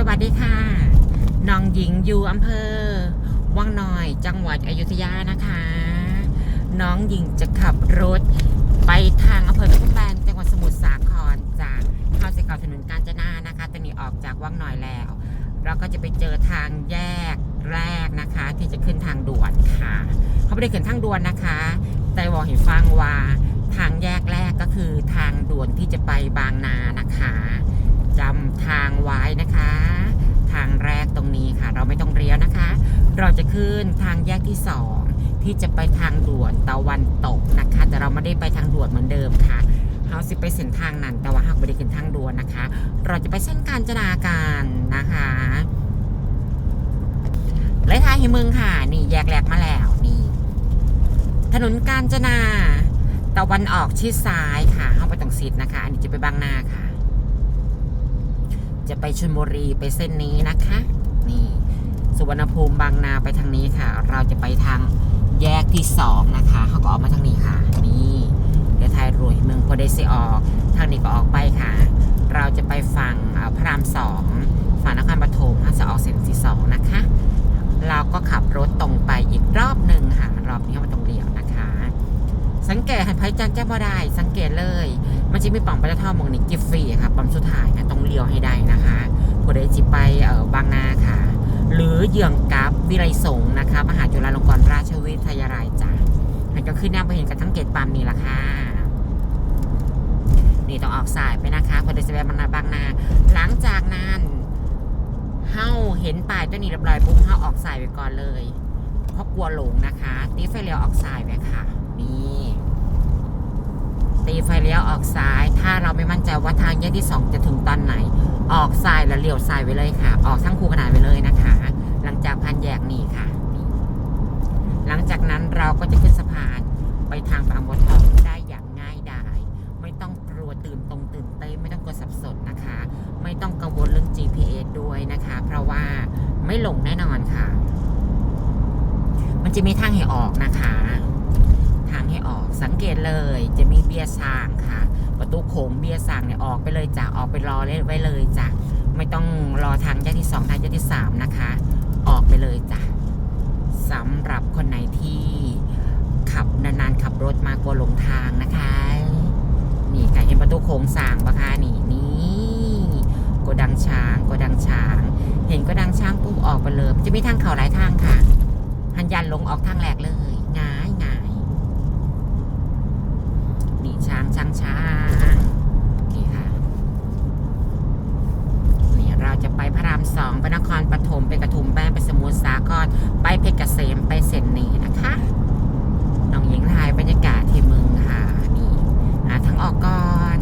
สวัสดีค่ะน้องหญิงอยู่อำเภอ วังน้อยจังหวัดอยุธยานะคะ น้องหญิงจะขับรถไปทางอำเภอกระทุ่มแบนจังหวัดสมุทรสาครจากเข้าเสกาถนนกาญจนานะคะตอนนี้ออกจากวังน้อยแล้ว เราก็จะไปเจอทางแยกแรกนะคะ ที่จะขึ้นทางด่วนค่ะ เขาไม่ได้ขึ้นทางด่วนนะคะ แต่บอกให้ฟังว่าทางแยกแรกก็คือทางด่วนที่จะไปบางนานะคะ จำทางไว้นะคะ ทางแรกตรงนี้ค่ะ เราไม่ต้องเลี้ยวนะคะ เราจะขึ้นทางแยกที่สองที่จะไปทางด่วนตะวันตกนะคะ แต่เราไม่ได้ไปทางด่วนเหมือนเดิมค่ะเราสิไปเส้นทางนั้นแต่ว่าหากไม่ได้ขึ้นทางด่วนนะคะ เราจะไปเส้นการจนาการนะคะเลยทายให้มึงค่ะ นี่แยกแหลกมาแล้วนี่ ถนนกาญจนาตะวันออกชิดซ้ายค่ะเข้าไปตรงซิดนะคะ อันนี้จะไปบางนาค่ะ จะไปชลบุรีไปเส้นนี้นะคะ นี่สุวรรณภูมิบางนาไปทางนี้ค่ะ เราจะไปทางแยกที่สองนะคะเขาก็ออกมาทางนี้ค่ะ นี่เดี๋ยวไทยรวยเมืองโพเดซิออกทางนี้ก็ออกไปค่ะ เราจะไปฝั่งพระรามสองฝั่งนครปฐมจะออกเส้นที่สองนะคะ เราก็ขับรถตรงไปอีกรอบหนึ่งค่ะ รอบนี้มันตรงเดียวนะคะ สังเกตหันไพจันแจ้บ่ได้ สังเกตเลย มันจะมีปั๊มปตทมองนี่กิฟฟรีค่ะปั๊มสุดท้ายนะต้องเลี้ยวให้ได้นะคะผู้ใดจิไปเออบางนาค่ะ หรือเยื่องกับวิไลสงนะคะมหาจุฬาลงกรณราชวิทยาลัยจ้ะมันก็ขึ้นหน้าไปเห็นกับทั้งเกตปั๊มนี่ละค่ะนี่ต้องออกสายไปนะคะพอได้จะไปบางนาบางนา หลังจากนั้นเฮาเห็นป้ายตัวนี้เรียบร้อยปุ๊บเฮาออกสายไปก่อนเลยเพราะกลัวหลงนะคะตีไฟเลี้ยวออกซ้ายไปค่ะนี่ ตีไฟเลี้ยวออกซ้าย ถ้าเราไม่มั่นใจว่าทางแยกที่สองจะถึงตอนไหน ออกซ้ายแล้วเลี้ยวซ้ายไปเลยค่ะ ออกทั้งคูขนานไปเลยนะคะ หลังจากพันแยกนี่ค่ะ หลังจากนั้นเราก็จะขึ้นสะพานไปทางบางบัวทองได้อย่างง่ายดายไม่ต้องกลัวตื่นตรงตื่นเต้นไม่ต้องกลัวสับสนนะคะ ไม่ต้องกังวลเรื่อง GPS ด้วยนะคะ เพราะว่าไม่หลงแน่นอนค่ะ มันจะมีทางให้ออกนะคะ ทางให้ออก สังเกตเลยจะมีเบียร์ซางค่ะ ประตูโขงเบียร์ซางเนี่ยออกไปเลยจ้ะออกไปรอไว้เลยจ้ะไม่ต้องรอทางแยกที่สองทางแยกที่สามนะคะ ออกไปเลยจ้ะสำหรับคนไหนที่ขับนานๆขับรถมากลัวหลงทางนะคะ นี่ค่ะเห็นประตูโค้งสางปะคะนี่นี่โกดังช้างโกดังช้าง เห็นโกดังช้างปุ๊บออกไปเลยจะมีทางเขาหลายทางค่ะหันยันลงออกทางแหลกเลยง่ายง่ายนี่ช้างช้างนี่ค่ะนี่เราจะไปพระรามสองไปนครปฐมไปกระทุมแป้งไปสมุทรสาครไปเพชรเกษมไปเซนนีนะคะน้องหญิงถ่ายบรรยากาศที่เมืองค่ะนี่หาทางออกก่อน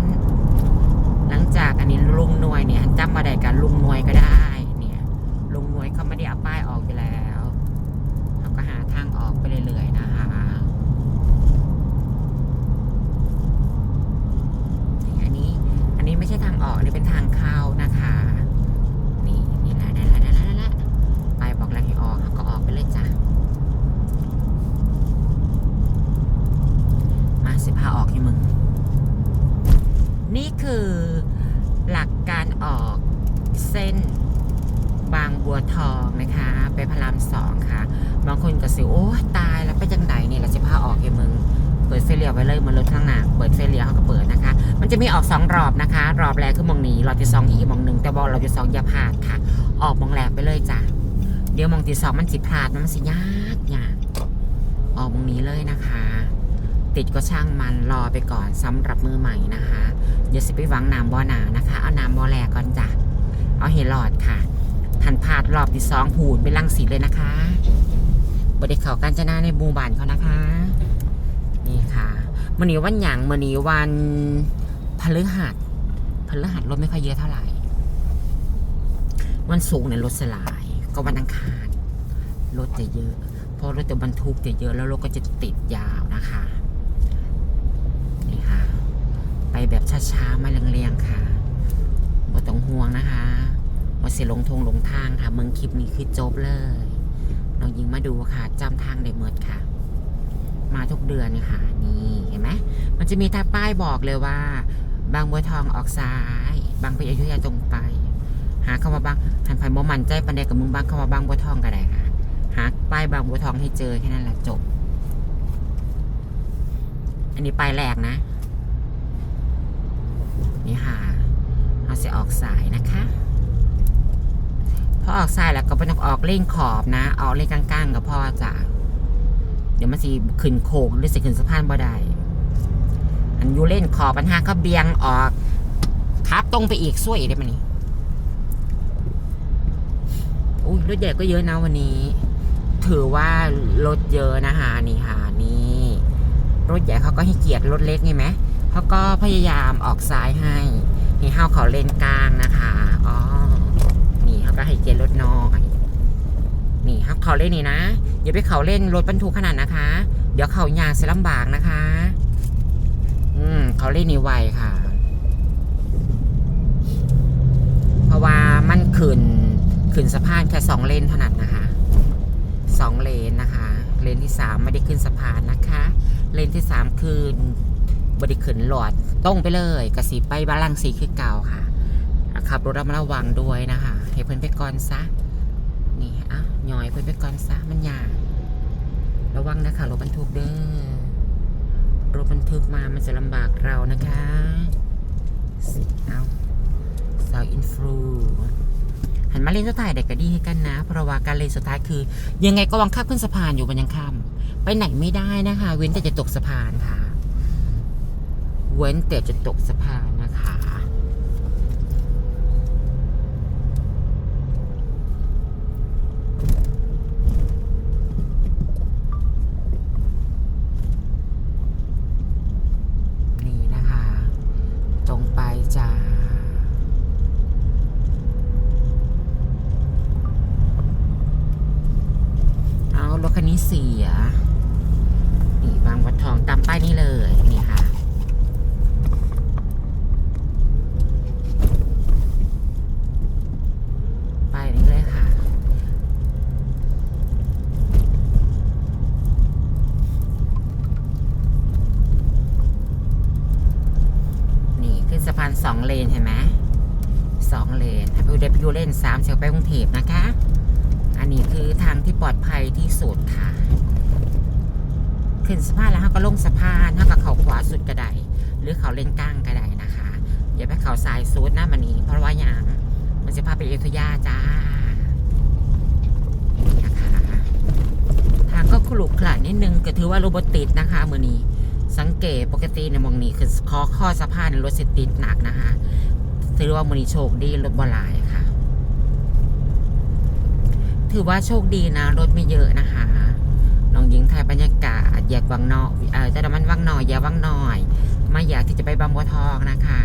ยวไว้เลยเหมันรถข้างหน้าเปิดไฟเลี้ยวเขาก็เปิดนะคะ มันจะมีออกสองรอบนะคะ รอบแรกคือมองนี้รอบที่สองอีกมองหนึ่งแต่บอกเราจะสองอย่าพลาดค่ะ ออกมองแรกไปเลยจ้ะเดี๋ยวมองที่สองมันสิพลาดมันสิยากยากออกมองนี้เลยนะคะ ติดก็ช่างมันรอไปก่อนสำหรับมือใหม่นะคะอย่าสิไปหวังน้ำบ่อหนานะคะ เอาน้ำบ่อแรกก่อนจ้ะเอาเฮลอดค่ะทันพลาดรอบที่สองผูนไปลังสีเลยนะคะบไดเขาการจนาในหมู่บ้านเขานะคะ นี่ค่ะ มันนี้วันหยังมันนี้วันพฤหัสพฤหัสรถไม่ค่อยเยอะเท่าไหร่ วันศุกร์เนี่ยรถสลาย ก็วันอังคารรถจะเยอะ เพราะรถจะบรรทุกจะเยอะแล้วรถก็จะติดยาวนะคะนี่ค่ะ ไปแบบช้าๆไม่เรียงๆค่ะบ่ต้องห่วงนะคะว่าเสียลงทงลงทางค่ะเมืองคลิปนี้คือจบเลยน้องยิงมาดูค่ะจำทางได้เมิดค่ะ มาทุกเดือนนี่ค่ะ นี่เห็นไหมมันจะมีตาป้ายบอกเลยว่า บางบัวทองออกซ้าย บางพระอยุธยาตรงไป หาคำว่าบางหันไผ่บ่มันใจปันใดกับมึงบางคำว่าบางบัวทองก็ได้ค่ะ หาป้ายบางบัวทองให้เจอแค่นั้นแหละจบ อันนี้ป้ายแรกนะ นี่ค่ะเราจะออกสายนะคะพอออกสายแล้วก็ไม่ต้องออกเล่งขอบนะ ออกเล่งกลางๆกับพ่อจ้ะ เดี๋ยวมันสิขึ้นโคกหรือสิขึ้นสะพานบ่ได้อันยูเล่นขอบปัญหาก็เบียงออกครับตรงไปอีกสวยได้ไหมนี่อุ้ยรถใหญ่ก็เยอะนะวันนี้ ถือว่ารถเยอะนะคะนี่ค่ะนี่รถใหญ่เขาก็ให้เกียรติรถเล็กไงไหมเขาก็พยายามออกซ้ายให้ให้เฮาเขาเลนกลางนะคะอ๋อนี่เขาก็ให้เกียรติรถน้อย นี่ครับเขาเล่นนี่นะ อย่าไปเขาเล่นรถบรรทุกขนาดนะคะ เดี๋ยวเขายางเสียลำบากนะคะ อืมเขาเล่นนี่ไวค่ะ เพราะว่ามันขึ้นขึ้นสะพานแค่สองเลนเท่านั้นนะคะสองเลนนะคะ เลนที่สามไม่ได้ขึ้นสะพานนะคะ เลนที่สามคือบไดิขึ้นหลอดตรงไปเลยกระสีไปบาลังสีคือเก่าค่ะขับรถระมัดระวังด้วยนะคะให้เพื่อนไปก่อนซะ อะหน่อยเพื่อนไปก่อนซะมันยากระวังนะคะรถบรรทุกเด้อรถบรรทุกมามันจะลำบากเรานะคะสิเอาสาวอินฟลูหันมาเล่นสุดท้ายเด็กก็ดีให้กันนะ เพราะว่าการเล่นสุดท้ายคือ ยังไงก็วังคับขึ้นสะพานอยู่บนยังค่ำไปไหนไม่ได้นะคะ เว้นแต่จะตกสะพานค่ะ เว้นแต่จะตกสะพานนะคะ ตรงไปจ้า เอารถคันนี้เสี ยนี่บางบัวทองตามป้ายนี้เลยนี่ค่ะ ป้ายนี้เลยค่ะ นี่ขึ้นสะพานสองเลนเห็นไหมสองเลนถ้าไปเดบิวเลนสามเสียวไปกรุงเทพนะคะ อันนี้คือทางที่ปลอดภัยที่สุดค่ะ ขึ้นสะพานแล้วเขาก็ลงสะพานเขาก็เขาขวาสุดก็ได้หรือเขาเลนกลางก็ได้นะคะ อย่าไปเขาซ้ายสุดนะมันนี้ เพราะว่าอย่างมันจะพาไปอยุธยาจ้านะคะทางก็ขรุขระนิดนึงก็ถือว่าโรบติดนะคะมือนี้ สังเกตปกติในมองนี้คือคอข้อสะพานรถสิติดหนักนะคะถือว่ามือนี้โชคดีรถบลายค่ะ ถือว่าโชคดีนะรถไม่เยอะนะคะ น้องหญิงไทยบรรยากาศอยากวังนอกเออจะมันวังหน่อยอย่าวังหน่อยไม่อยากที่จะไปบางบัวทองนะคะ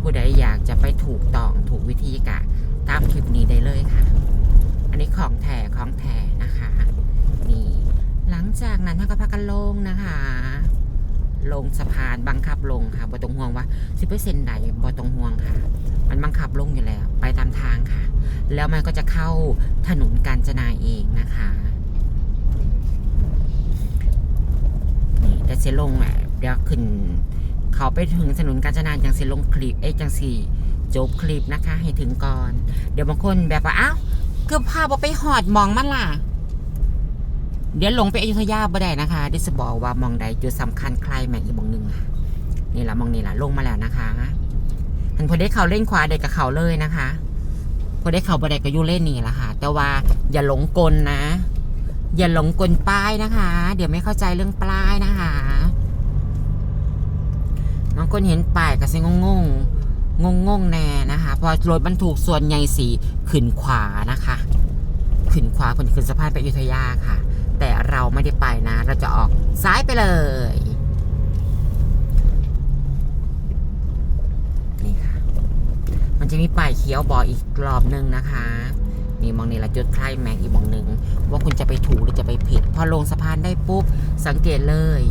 ผู้ใดอยากจะไปถูกต้องถูกวิธีกะตามคลิปนี้ได้เลยค่ะ อันนี้ของแถของแถนะคะ นี่หลังจากนั้นท่านก็พากันลงนะคะ ลงสะพานบังคับลงค่ะบ่ตรงห่วงว่าสิเปอร์เซ็นต์ใดบ่ตรงห่วงค่ะ มันบังคับลงอยู่แล้ว ไปตามทางค่ะ แล้วมันก็จะเข้าถนนกาญจนาเองนะคะ นี่แต่เสลงอะเดี๋ยวขึ้น เขาไปถึงถนนกาญจนาจังสิลงคลิปเอ้จังสี่จบคลิปนะคะ ให้ถึงก่อน เดี๋ยวบางคนแบบว่าอ้าวคือพาบอไปหอดมองมันล่ะ เดี๋ยวลงไปอยุธยาบ่ได้นะคะดิสบอกว่ามองใดจุดสำคัญใครแม่อีกมองหนึ่งนี่ละมองนี่ละลงมาแล้วนะคะทันพอได้เขาเล่นขวาเด็กกับเขาเลยนะคะพอได้เขาบ่ได้ก็ยู่เล่นนี่แหละค่ะ แต่ว่าอย่าหลงกลนะ อย่าหลงกลป้ายนะคะ เดี๋ยวไม่เข้าใจเรื่องป้ายนะคะ บางคนเห็นป้ายก็สิงงงงงงแน่นะคะพอรถบรรทุกส่วนใหญ่สีขึ้นขวานะคะขึ้นขวาคนขึ้นสะพานไปอยุธยาค่ะ แต่เราไม่ได้ไปนะ เราจะออกซ้ายไปเลย นี่ค่ะ มันจะมีป้ายเขียวบอกอีกรอบหนึ่งนะคะนี่มองนี่ละจุดไคลแม็กอีกมองหนึ่งว่าคุณจะไปถูกหรือจะไปผิด พอลงสะพานได้ปุ๊บ สังเกตเลย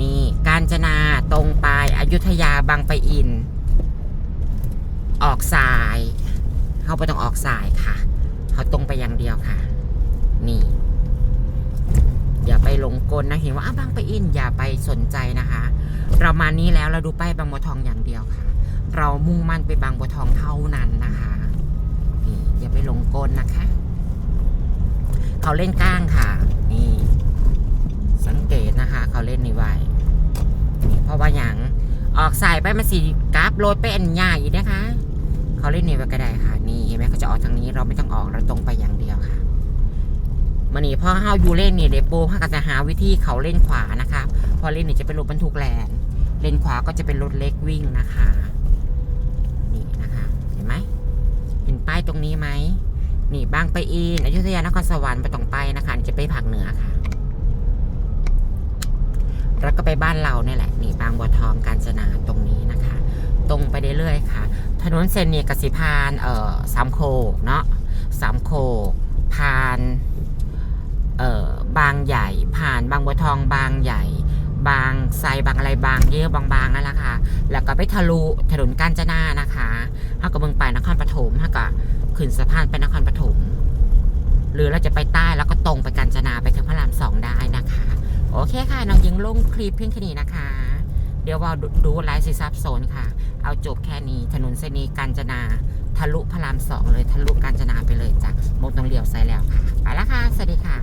นี่กาญจนาตรงไปอยุธยาบางไปะอิน ออกสาย เขาไปต้องออกสายค่ะ เขาตรงไปอย่างเดียวค่ะ นี่ อย่าไปหลงกลนะเห็นว่าบางไปะอินอย่าไปสนใจนะคะ เรามานี้แล้วเราดูป้ายบางบัวทองอย่างเดียวค่ะ เรามุ่งมั่นไปบางบัวทองเท่านั้นนะคะอย่าไปหลงกลนะคะ เขาเล่นก้างค่ะ นี่ สังเกตนะคะ เขาเล่นนี่ไว้เพราะว่าอย่างออกสายไปมาสีกราฟโรดไปอันใหญ่นะคะ เขาเล่นนี่ไว้ก็ได้ค่ะ นี่เห็นไหมเขาจะออกทางนี้เราไม่ต้องออกเราตรงไปอย่างเดียวค่ะมันนี่พอเฮาอยู่เล่นนี่เดยวโปเขาก็จะหาวิธีเขาเล่นขวานะคะพอเล่นนี่จะเป็นรถบรรทุกแลนเลนขวาก็จะเป็นรถเล็กวิ่งนะคะนี่นะคะเห็นไหมเห็นป้ายตรงนี้ไหมนี่บางไปอินอยุธยานครสวรรค์ไปตรงไปนะคะจะไปภาคเหนือค่ะ แล้วก็ไปบ้านเราเนี่ยแหละนี่บางบัวทองกาญจนาตรงนี้นะคะ ตรงไปเรื่อยๆค่ะ ถนนเส้นนี้กสิพานเอ่อสามโคกเนาะสามโคกผ่านเอ่อบางใหญ่ ผ่านบางบัวทองบางใหญ่ บางไซบางอะไรบางเยอะบางๆนั่นแหละค่ะ แล้วก็ไปทะลุถนนกาญจนานะคะถ้ากับเมืองไปนครปฐมถ้ากับขึ้นสะพานไปนครปฐมหรือเราจะไปใต้แล้วก็ตรงไปกาญจนาไปถึงพระรามสองได้นะคะ โอเคค่ะน้องยิงลงคลิปเพียงแค่นี้นะคะ เดี๋ยวว่าดูไลฟ์สีซับโซนค่ะ เอาจบแค่นี้ถนนเส้นนี้กาญจนาทะลุพระรามสองเลยทะลุกาญจนาไปเลยจ้ะมงตรงเลี้ยวซ้ายแล้วค่ะ ไปแล้วค่ะ สวัสดีค่ะ